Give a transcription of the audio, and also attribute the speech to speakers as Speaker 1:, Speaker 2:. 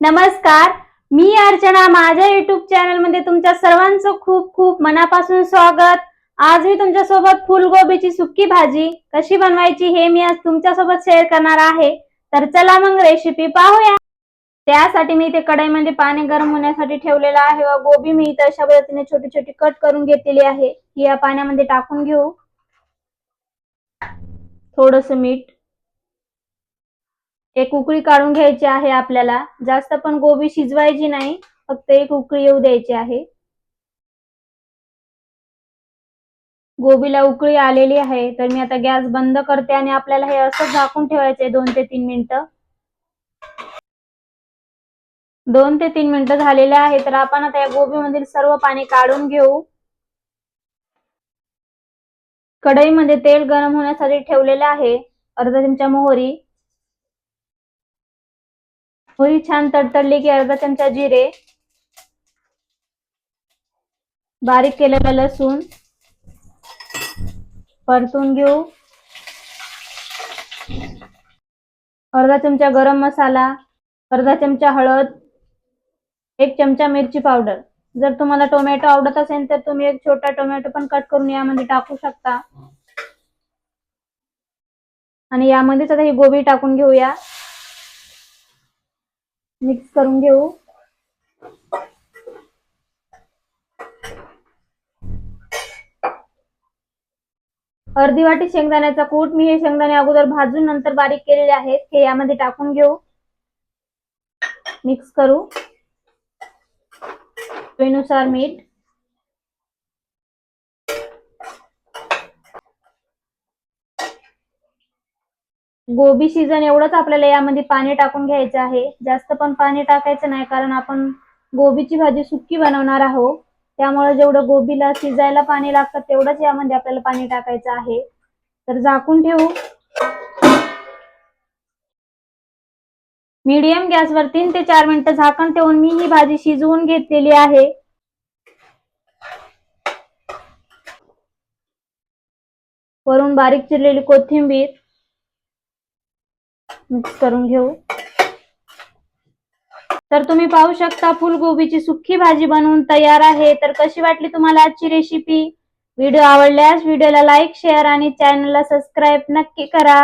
Speaker 1: नमस्कार. मी अर्चना. माझ्या युट्यूब चॅनलमध्ये तुमच्या सर्वांचं खूप खूप मनापासून स्वागत. आज मी तुमच्यासोबत फुलगोबीची सुकी भाजी कशी बनवायची हे मी आज तुमच्यासोबत शेअर करणार आहे. तर चला मग रेसिपी पाहूया. त्यासाठी मी इथे कढईमध्ये पाणी गरम होण्यासाठी ठेवलेलं आहे व गोबी मी इथे अशा पद्धतीने छोटी छोटी कट करून घेतलेली आहे. ही या पाण्यामध्ये टाकून घेऊ. थोडस मीठ एक उकळी काढून घ्यायची आहे आपल्याला. जास्त पण गोबी शिजवायची नाही. फक्त एक उकळी येऊ द्यायची आहे. गोबीला उकळी आलेली आहे. तर मी आता गॅस बंद करते आणि आपल्याला हे असं झाकून ठेवायचे दोन ते तीन मिनिटं. दोन ते तीन मिनिटं झालेले आहे. तर आपण आता या गोबीमधील सर्व पाणी काढून घेऊ. कढईमध्ये तेल गरम होण्यासाठी ठेवलेले आहे. अर्धा चमचा मोहरी. मोहरी छान तडतडली की अर्धा चमचा जिरे बारीक केलेलं लसूण परतून घेऊ. अर्धा चमचा गरम मसाला अर्धा चमचा हळद एक चमचा मिरची पावडर. जर तुम्हाला टोमॅटो आवडत असेल तर तुम्ही एक छोटा टोमॅटो पण कट करून यामध्ये टाकू शकता. आणि यामध्येच आता ही गोबी टाकून घेऊया. मिक्स करून घेऊ. अर्धी वाटी शेंगदाण्याचा कूट. मी हे शेंगदाणे अगोदर भाजून नंतर बारीक केलेले आहेत. हे यामध्ये टाकून घेऊ. मिक्स करू. चवीनुसार मीठ. गोबी शिजन एवढंच आपल्याला यामध्ये पाणी टाकून घ्यायचं आहे. जास्त पण पाणी टाकायचं नाही कारण आपण गोबीची भाजी सुकी बनवणार आहोत. त्यामुळे जेवढं गोबीला शिजायला पाणी लागतं तेवढंच यामध्ये आपल्याला पाणी टाकायचं आहे. तर झाकून ठेवू. मीडियम गॅसवर तीन ते चार मिनिटं झाकण ठेवून मी ही भाजी शिजवून घेतलेली आहे. वरून बारीक चिरलेली कोथिंबीर मिक्स करून घेऊ. तर तुम्ही पाहू शकता फुलगोबीची सुक्की भाजी बनवून तयार आहे. तर कशी वाटली तुम्हाला आजची रेसिपी व्हिडिओ आवडल्यास व्हिडिओला लाईक शेअर आणि चॅनलला सबस्क्राईब नक्की करा.